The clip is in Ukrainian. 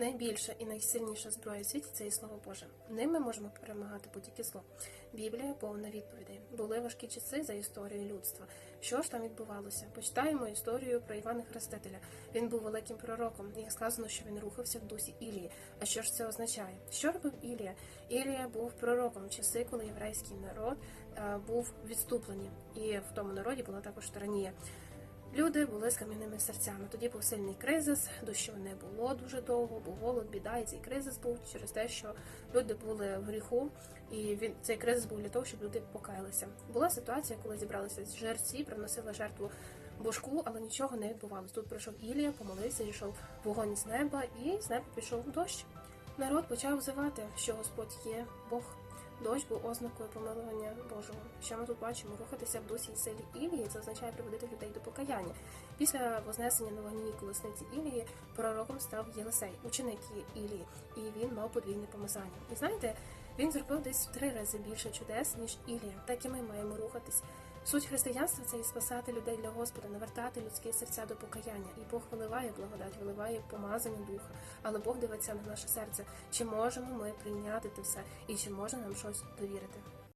Найбільша і найсильніша зброя у світі це є слово Боже. Ним ми можемо перемагати будь-яке зло. Біблія повна відповідей. Були важкі часи за історією людства. Що ж там відбувалося? Почитаємо історію про Івана Хрестителя. Він був великим пророком, і сказано, що він рухався в дусі Ілії. А що ж це означає? Що робив Ілія? Ілія був пророком часи, коли єврейський народ е, був відступлений, і в тому народі була також таранія. Люди були з кам'яними серцями. Тоді був сильний кризис, дощу не було дуже довго, був голод, біда, і цей кризис був через те, що люди були в гріху, і він цей кризис був для того, щоб люди покаялися. Була ситуація, коли зібралися жерці, приносили жертву божку, але нічого не відбувалося. Тут прийшов Ілія, помолився, зійшов вогонь з неба, і з неба пішов дощ. Народ почав взивати, що Господь є Бог. Дощ був ознакою помилування Божого. Що ми тут бачимо? Рухатися в дусі і силі Ілії, це означає приводити людей до покаяння. Після вознесення на вогні колесниці Ілії пророком став Єлисей, ученик Ілії, і він мав подвійне помазання. І знаєте, він зробив десь в три рази більше чудес, ніж Ілія. Так і ми маємо рухатись. Суть християнства це і спасати людей для Господа, навертати людські серця до покаяння. І Бог виливає благодать, виливає помазання духа. Але Бог дивиться на наше серце. Чи можемо ми прийняти це все, і чи може нам щось довірити?